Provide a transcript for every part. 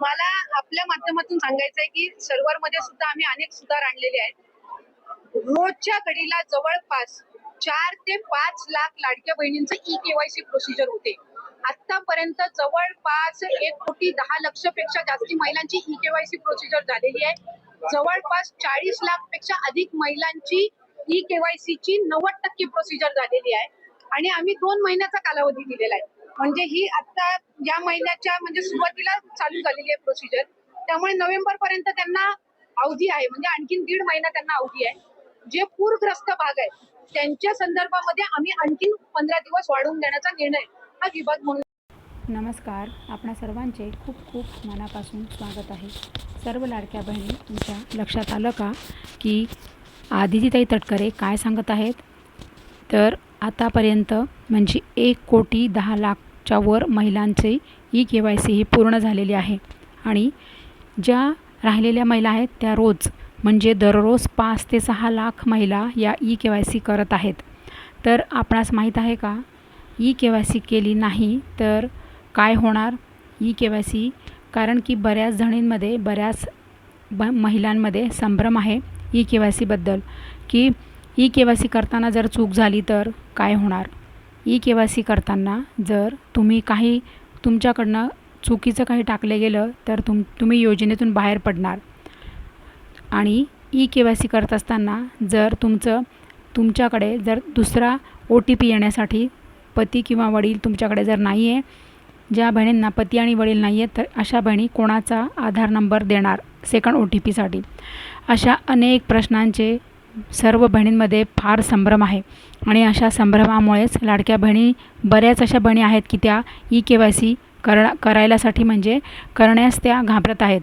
मला आपल्या माध्यमातून सांगायचं आहे की सर्व्हरमध्ये सुद्धा आम्ही अनेक सुधार आणलेले आहेत. रोजच्या घडीला जवळपास चार ते पाच लाख लाडक्या बहिणींचं ई केवायसी प्रोसिजर होते. आतापर्यंत जवळपास एक कोटी दहा लक्षपेक्षा जास्ती महिलांची ई केवायसी प्रोसिजर झालेली आहे. जवळपास चाळीस लाखपेक्षा अधिक महिलांची ई केवायसी ची नव्वद टक्के प्रोसिजर झालेली आहे. आणि आम्ही दोन महिन्याचा कालावधी दिलेला आहे. म्हणजे ही आता या महिन्याच्या म्हणजे सुरुवातीला चालू झालेली आहे प्रोसिजर त्यामुळे नोव्हेंबर पर्यंत त्यांना अवधी आहे. म्हणजे आणखीन दीड महिना त्यांना अवधी आहे. जे पूरग्रस्त भाग आहेत त्यांच्या संदर्भामध्ये आम्ही आणखीन पंधरा दिवस वाढवून देण्याचा निर्णय हा विभाग म्हणून नमस्कार. आपणा सर्वांचे खूप खूप मनापासून स्वागत आहे. सर्व लाडक्या बहिणी तुमच्या लक्षात आलं का की आदितीताई तटकरे काय सांगत आहेत? तर आतापर्यंत म्हणजे एक कोटी दहा लाख च्या वर महिलांचे ई के वाय सी ही पूर्ण झालेली आहे. आणि ज्या राहिलेल्या महिला आहेत त्या रोज म्हणजे दररोज पाच ते सहा लाख महिला या ई के वाय सी करत आहेत. तर आपणास माहीत आहे का? ई के वाय सी केली नाही तर काय होणार ई के वाय सी? कारण की बऱ्याच जणींमध्ये बऱ्याच ब महिलांमध्ये संभ्रम आहे ई के वाय सीबद्दल की ई के वाय सी करताना जर चूक झाली तर काय होणार? ई के वाय सी करताना जर तुम्ही काही तुमच्याकडनं चुकीचं काही टाकलं गेलं तर तुम तुम्ही योजनेतून बाहेर पडणार. आणि ई के वाय सी करत असताना जर तुमचं तुमच्याकडे जर दुसरा ओ टी पी येण्यासाठी पती किंवा वडील तुमच्याकडे जर नाही आहे ज्या बहिणींना पती आणि वडील नाही आहेत तर अशा बहिणी कोणाचा आधार नंबर देणार? सेकंड ओ टी पीसाठी अशा अनेक प्रश्नांचे सर्व बहिणींमध्ये फार संभ्रम आहे. आणि अशा संभ्रमामुळेच लाडक्या बहिणी बऱ्याच अशा बहिणी आहेत की त्या ई के वाय सी करा करायलासाठी म्हणजे करण्यास त्या घाबरत आहेत.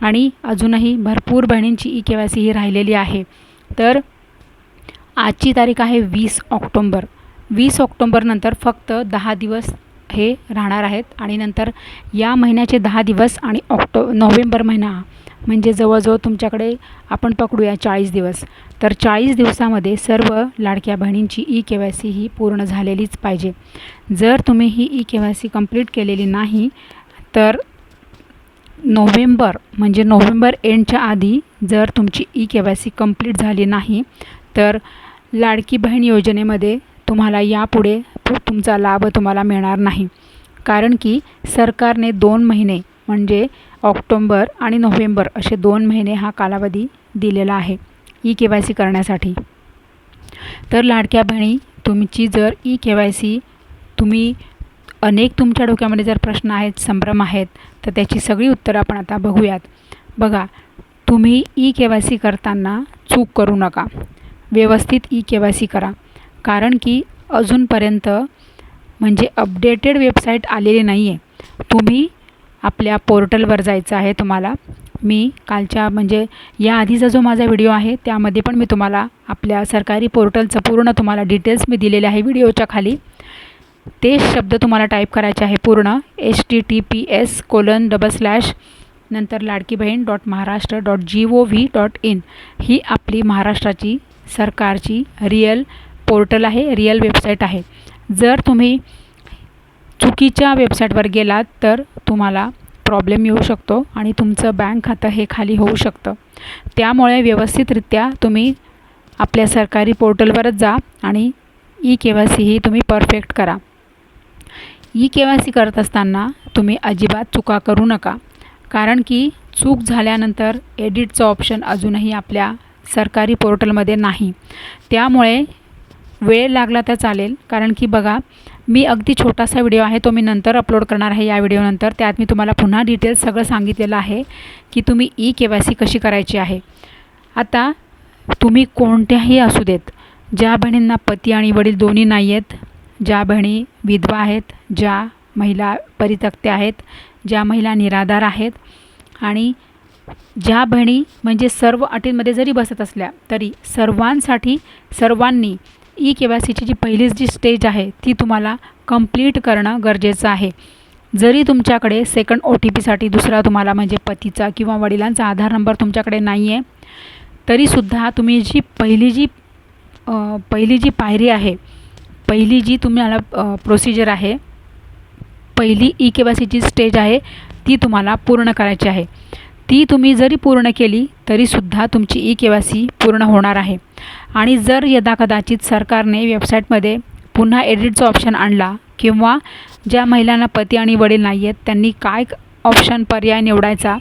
आणि अजूनही भरपूर बहिणींची ई के वाय सी ही राहिलेली आहे. तर आजची तारीख आहे वीस ऑक्टोंबर. वीस ऑक्टोंबरनंतर फक्त दहा दिवस हे राहणार आहेत. आणि नंतर या महिन्याचे दहा दिवस आणि ऑक्टो नोव्हेंबर महिना म्हणजे जवळजवळ तुमच्याकडे आपण पकडूया चाळीस दिवस. तर चाळीस दिवसामध्ये सर्व लाडक्या बहिणींची ई के वाय सी ही पूर्ण झालेलीच पाहिजे. जर तुम्ही ही E K Y C complete केलेली नाही तर नोव्हेंबर म्हणजे नोव्हेंबर एंडच्या आधी जर तुमची E K Y C complete झाली नाही तर लाडकी बहीण योजनेमध्ये तुम्हाला यापुढे तुमचा लाभ तुम्हाला मिळणार नाही. कारण की सरकारने दोन महिने म्हणजे ऑक्टोंबर आणि नोव्हेंबर असे दोन महिने हा कालावधी दिलेला आहे ई के वाय सी करण्यासाठी. तर लाडक्या बहिणी तुमची जर ई के वाय सी तुम्ही अनेक तुमच्या डोक्यामध्ये जर प्रश्न आहेत संभ्रम आहेत तर त्याची सगळी उत्तरं आपण आता बघूयात. बघा तुम्ही ई के वाय सी करताना चूक करू नका. व्यवस्थित ई के वाय सी करा. कारण की अजूनपर्यंत म्हणजे अपडेटेड वेबसाईट आलेली नाही आहे तुम्ही आपल्या पोर्टलवर जायचं आहे तुम्हाला. मी कालच्या म्हणजे या आधीचा जो माझा व्हिडिओ आहे त्यामध्ये पण मी तुम्हाला आपल्या सरकारी पोर्टलचं पूर्ण तुम्हाला डिटेल्स मी दिलेले आहे व्हिडिओच्या खाली. ते शब्द तुम्हाला टाईप करायचे आहे पूर्ण H T T P S colon double slash नंतर Ladki Bahin dot Maharashtra dot G O V dot in ही आपली महाराष्ट्राची सरकारची रिअल पोर्टल आहे रिअल वेबसाईट आहे. जर तुम्ही चुकीच्या वेबसाईटवर गेलात तर तुम्हाला प्रॉब्लेम येऊ शकतो आणि तुमचं बँक खातं हे खाली होऊ शकतं. त्यामुळे व्यवस्थितरित्या तुम्ही आपल्या सरकारी पोर्टलवरच जा आणि ई के वाय सी ही तुम्ही परफेक्ट करा. ई के वाय सी करत असताना तुम्ही अजिबात चुका करू नका. कारण की चूक झाल्यानंतर एडिटचं ऑप्शन अजूनही आपल्या सरकारी पोर्टलमध्ये नाही. त्यामुळे वेळ लागला तर चालेल. कारण की बघा मी अगदी छोटासा व्हिडिओ आहे तो मी नंतर अपलोड करणार आहे या व्हिडिओनंतर त्यात मी तुम्हाला पुन्हा डिटेल्स सगळं सांगितलेलं आहे की तुम्ही ई के वाय सी कशी करायची आहे. आता तुम्ही कोणत्याही असू देत ज्या बहिणींना पती आणि वडील दोन्ही नाही आहेत ज्या बहिणी विधवा आहेत ज्या महिला परितक्त्या आहेत ज्या महिला निराधार आहेत आणि ज्या बहिणी म्हणजे सर्व अटींमध्ये जरी बसत असल्या तरी सर्वांसाठी सर्वांनी ई के वाय सीची जी पहिलीच जी स्टेज आहे ती तुम्हाला कंप्लीट करणं गरजेचं आहे. जरी तुमच्याकडे सेकंड ओ टी पीसाठी दुसरा तुम्हाला म्हणजे पतीचा किंवा वडिलांचा आधार नंबर तुमच्याकडे नाही आहे तरीसुद्धा तुम्ही जी पहिली जी पहिली जी पायरी आहे पहिली जी तुम्हाला प्रोसिजर आहे पहिली ई के वाय सीची स्टेज आहे ती तुम्हाला पूर्ण करायची आहे. ती तुम्ही जरी पूर्ण केली तरीसुद्धा तुमची ई के वाय सी पूर्ण होणार आहे. आणि जर यदाकदाचित सरकारने वेबसाईटमध्ये पुन्हा एडिटचा ऑप्शन आणला किंवा ज्या महिलांना पती आणि वडील नाही आहेत त्यांनी काय ऑप्शन पर्याय निवडायचा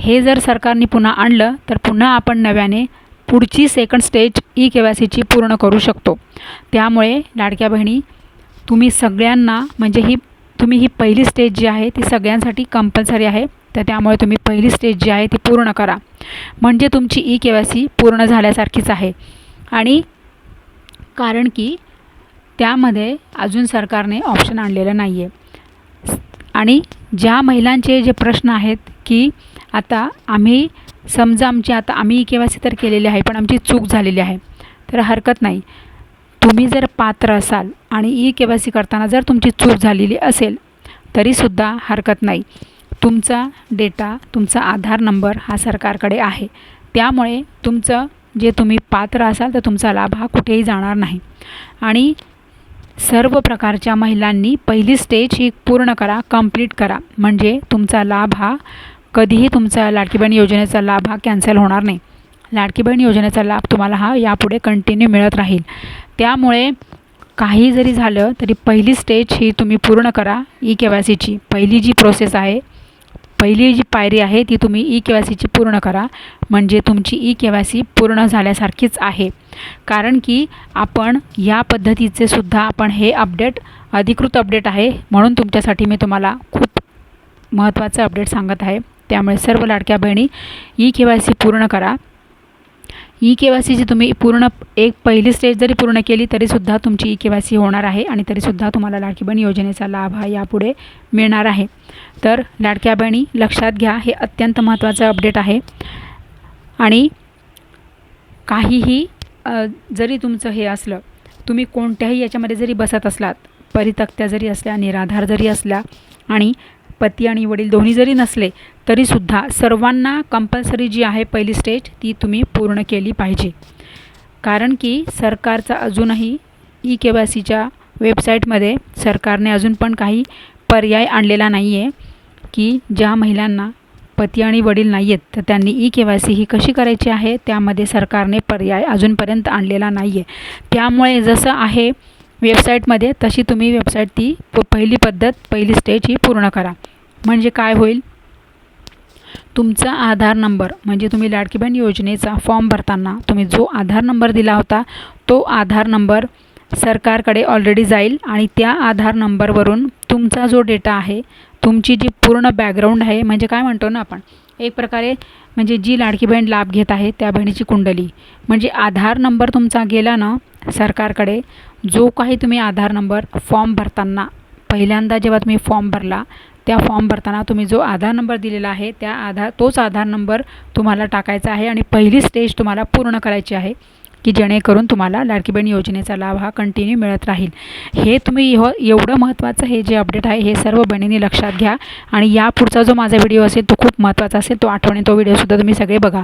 हे जर सरकारने पुन्हा आणलं तर पुन्हा आपण नव्याने पुढची second stage E K Y सीची पूर्ण करू शकतो. त्यामुळे लाडक्या बहिणी तुम्ही सगळ्यांना म्हणजे ही तुम्ही ही पहिली स्टेज जी आहे ती सगळ्यांसाठी कंपल्सरी आहे. तर त्यामुळे तुम्ही पहिली स्टेज जी आहे ती पूर्ण करा. म्हणजे तुमची ई के वाय सी पूर्ण झाल्यासारखीच आहे. आणि कारण की त्यामध्ये अजून सरकारने ऑप्शन आणलेलं नाही आहे आणि ज्या महिलांचे जे प्रश्न आहेत की आता आम्ही समजा आमची आता आम्ही ई के वाय सी तर केलेली आहे पण आमची चूक झालेली आहे तर हरकत नाही. तुम्ही जर पात्र असाल आणि ई के वाय सी करताना जर तुमची चूक झालेली असेल तरीसुद्धा हरकत नाही. तुमचा डेटा तुमचा आधार नंबर हा सरकारकडे आहे. त्यामुळे तुमचं जे तुम्ही पात्र असाल तर तुमचा लाभ हा कुठेही जाणार नाही. आणि सर्व प्रकारच्या महिलांनी पहिली स्टेज ही पूर्ण करा कंप्लीट करा. म्हणजे तुमचा लाभ हा कधीही तुमचा लाडकी बहीण योजनेचा लाभ हा कॅन्सल होणार नाही. लाडकी बहीण योजनेचा लाभ तुम्हाला हा यापुढे कंटिन्यू मिळत राहील. त्यामुळे काही जरी झालं तरी पहिली स्टेज ही तुम्ही पूर्ण करा ई के वाय सीची पहिली जी प्रोसेस आहे पहिली जी पायरी आहे ती तुम्ही ई के वाय सीची पूर्ण करा. म्हणजे तुमची ई के वाय सी पूर्ण झाल्यासारखीच आहे. कारण की आपण या पद्धतीचे सुद्धा आपण हे अपडेट अधिकृत अपडेट आहे म्हणून तुमच्यासाठी मी तुम्हाला खूप महत्त्वाचं अपडेट सांगत आहे. त्यामुळे सर्व लाडक्या बहिणी ई के वाय सी पूर्ण करा. ई के वाय सीची तुम्ही पूर्ण एक पहिली स्टेज जरी पूर्ण केली तरीसुद्धा तुमची ई के वाय सी होणार आहे आणि तरीसुद्धा तुम्हाला लाडकी बहीण योजनेचा लाभ हा यापुढे मिळणार आहे. तर लाडक्या बहिणी लक्षात घ्या हे अत्यंत महत्त्वाचं अपडेट आहे. आणि काहीही जरी तुमचं हे असलं तुम्ही कोणत्याही याच्यामध्ये जरी बसत असलात परितक्त्या जरी असल्या निराधार जरी असल्या आणि पती आणि वडील दोन्ही जरी नसले तरीसुद्धा सर्वांना कंपल्सरी जी आहे पहिली स्टेज ती तुम्ही पूर्ण केली पाहिजे. कारण की सरकारचा अजूनही ई के वाय सीच्या वेबसाईटमध्ये सरकारने अजून पण काही पर्याय आणलेला नाही आहे की ज्या महिलांना पती आणि वडील नाही आहेत तर त्यांनी ई के वाय सी ही कशी करायची आहे त्यामध्ये सरकारने पर्याय अजूनपर्यंत आणलेला नाही आहे त्यामुळे जसं आहे वेबसाईटमध्ये तशी तुम्ही वेबसाईट ती प पहिली पद्धत पहिली स्टेज ही पूर्ण करा. म्हणजे काय होईल? तुमचा आधार नंबर म्हणजे तुम्ही लाडकी बहीण योजनेचा फॉर्म भरताना तुम्ही जो आधार नंबर दिला होता तो आधार नंबर सरकारकडे ऑलरेडी जाईल आणि त्या आधार नंबरवरून तुमचा जो डेटा आहे तुमची जी पूर्ण बॅकग्राऊंड आहे म्हणजे काय म्हणतो ना आपण? एक प्रकारे म्हणजे जी लाडकी बहीण लाभ घेत आहे त्या बहिणीची कुंडली. म्हणजे आधार नंबर तुमचा गेला ना सरकारकडे जो काही तुम्ही आधार नंबर फॉर्म भरताना पहिल्यांदा जेव्हा तुम्ही फॉर्म भरला त्या फॉर्म भरताना तुम्ही जो आधार नंबर दिलेला आहे त्या आधार तोच आधार नंबर तुम्हाला टाकायचा आहे आणि पहिली स्टेज तुम्हाला पूर्ण करायची आहे. की जेणेकरून तुम्हाला लाडकी बहीण योजनेचा लाभ हा कंटिन्यू मिळत राहील. हे तुम्ही हो एवढं महत्त्वाचं हे जे अपडेट आहे हे सर्व बहिणींनी लक्षात घ्या. आणि यापुढचा जो माझा व्हिडिओ असेल तो खूप महत्त्वाचा असेल तो आठवणी तो व्हिडिओसुद्धा तुम्ही सगळे बघा.